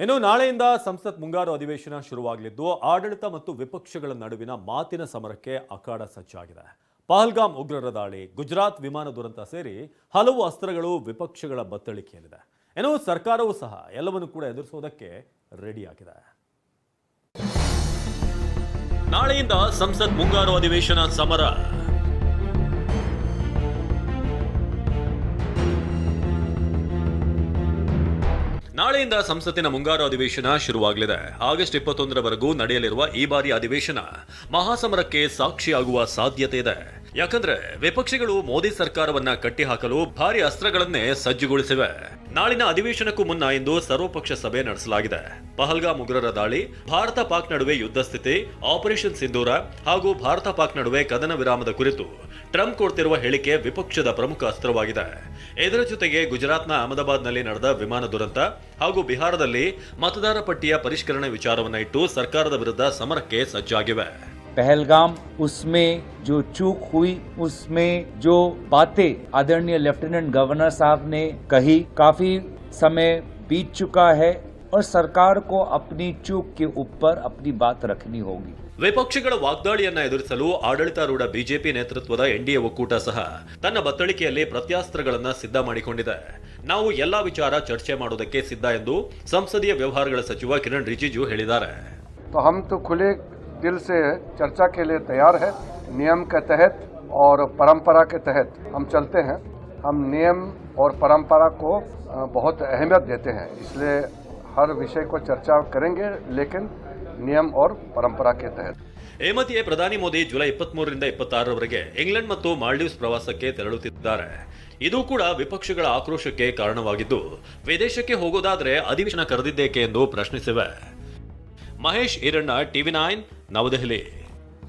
ಇನ್ನು ನಾಳೆಯಿಂದ ಸಂಸತ್ ಮುಂಗಾರು ಅಧಿವೇಶನ ಶುರುವಾಗಲಿದ್ದು, ಆಡಳಿತ ಮತ್ತು ವಿಪಕ್ಷಗಳ ನಡುವಿನ ಮಾತಿನ ಸಮರಕ್ಕೆ ಅಖಾಡ ಸಜ್ಜಾಗಿದೆ. ಪಹಲ್ಗಾಮ್ ಉಗ್ರರ ದಾಳಿ, ಗುಜರಾತ್ ವಿಮಾನ ದುರಂತ ಸೇರಿ ಹಲವು ಅಸ್ತ್ರಗಳು ವಿಪಕ್ಷಗಳ ಬತ್ತಳಿಕೆಯಲ್ಲಿದೆ. ಏನೋ ಸರ್ಕಾರವೂ ಸಹ ಎಲ್ಲವನ್ನು ಕೂಡ ಎದುರಿಸುವುದಕ್ಕೆ ರೆಡಿಯಾಗಿದೆ. ನಾಳೆಯಿಂದ ಸಂಸತ್ ಮುಂಗಾರು ಅಧಿವೇಶನ ಸಮರ. ನಾಳೆಯಿಂದ ಸಂಸತ್ತಿನ ಮುಂಗಾರು ಅಧಿವೇಶನ ಶುರುವಾಗಲಿದೆ. ಆಗಸ್ಟ್ ಇಪ್ಪತ್ತೊಂದರವರೆಗೂ ನಡೆಯಲಿರುವ ಈ ಬಾರಿ ಅಧಿವೇಶನ ಮಹಾಸಮರಕ್ಕೆ ಸಾಕ್ಷಿಯಾಗುವ ಸಾಧ್ಯತೆ ಇದೆ. ಯಾಕಂದ್ರೆ ವಿಪಕ್ಷಗಳು ಮೋದಿ ಸರ್ಕಾರವನ್ನ ಕಟ್ಟಿಹಾಕಲು ಭಾರಿ ಅಸ್ತ್ರಗಳನ್ನೇ ಸಜ್ಜುಗೊಳಿಸಿವೆ. ನಾಳಿನ ಅಧಿವೇಶನಕ್ಕೂ ಮುನ್ನ ಇಂದು ಸರ್ವಪಕ್ಷ ಸಭೆ ನಡೆಸಲಾಗಿದೆ. ಪಹಲ್ಗಾಮ್ ಉಗ್ರರ ದಾಳಿ, ಭಾರತ ಪಾಕ್ ನಡುವೆ ಯುದ್ಧ ಸ್ಥಿತಿ, ಆಪರೇಷನ್ ಸಿಂಧೂರ ಹಾಗೂ ಭಾರತ ಪಾಕ್ ನಡುವೆ ಕದನ ವಿರಾಮದ ಕುರಿತು ಟ್ರಂಪ್ ಕೊಡ್ತಿರುವ ಹೇಳಿಕೆ ವಿಪಕ್ಷದ ಪ್ರಮುಖ ಅಸ್ತ್ರವಾಗಿದೆ. ಇದರ ಜೊತೆಗೆ ಗುಜರಾತ್ನ ಅಹಮದಾಬಾದ್ನಲ್ಲಿ ನಡೆದ ವಿಮಾನ ದುರಂತ ಹಾಗೂ ಬಿಹಾರದಲ್ಲಿ ಮತದಾರ ಪಟ್ಟಿಯ ಪರಿಷ್ಕರಣೆ ವಿಚಾರವನ್ನ ಇಟ್ಟು ಸರ್ಕಾರದ ವಿರುದ್ಧ ಸಮರಕ್ಕೆ ಸಜ್ಜಾಗಿವೆ. पहलगाम उसमें जो चूक हुई उसमें जो बातें आदरणीय लेफ्टिनेंट गवर्नर साहब ने कही काफी समय बीत चुका है और सरकार को अपनी चूक के ऊपर अपनी बात रखनी होगी ವಿಪಕ್ಷಗಳ ವಾಗ್ದಾಳಿಯನ್ನ ಎದುರಿಸಲು ಆಡಳಿತಾರೂಢ ಬಿಜೆಪಿ ನೇತೃತ್ವದ ಎನ್ಡಿಎ ಒಕ್ಕೂಟ ಸಹ ತನ್ನ ಬತ್ತಳಿಕೆಯಲ್ಲಿ ಪ್ರತ್ಯಾಸ್ತ್ರಗಳನ್ನ ಸಿದ್ಧ ಮಾಡಿಕೊಂಡಿದೆ ನಾವು ಎಲ್ಲಾ ವಿಚಾರ ಚರ್ಚೆ ಮಾಡೋದಕ್ಕೆ ಸಿದ್ಧ ಎಂದು ಸಂಸದೀಯ ವ್ಯವಹಾರಗಳ ಸಚಿವ ಕಿರಣ್ ರಿಜಿಜು ಹೇಳಿದ್ದಾರೆ तो हम तो खुले दिल से चर्चा के लिए तैयार है नियम के तहत और परंपरा के तहत हम चलते हैं हम नियम और परंपरा को अ, बहुत अहमियत देते हैं इसलिए हर विषय को चर्चा करेंगे लेकिन नियम और परंपरा के तहत ಈ ಮಧ್ಯೆ ಪ್ರಧಾನಿ ಮೋದಿ ಜುಲೈ ಇಪ್ಪತ್ಮೂರರಿಂದ ಇಪ್ಪತ್ತಾರರವರೆಗೆ ಇಂಗ್ಲೆಂಡ್ ಮತ್ತು ಮಾಲ್ಡೀವ್ಸ್ ಪ್ರವಾಸಕ್ಕೆ ತೆರಳುತ್ತಿದ್ದಾರೆ ಇದು ಕೂಡ ವಿಪಕ್ಷಗಳ ಆಕ್ರೋಶಕ್ಕೆ ಕಾರಣವಾಗಿದ್ದು ವಿದೇಶಕ್ಕೆ ಹೋಗೋದಾದ್ರೆ ಅಧಿವೇಶನ ಕರೆದಿದ್ದೇಕೆ ಎಂದು ಪ್ರಶ್ನಿಸಿವೆ ಮಹೇಶ್ ಈರಣ್ಣ ಟಿವಿ ನೈನ್ నవదెహలీ.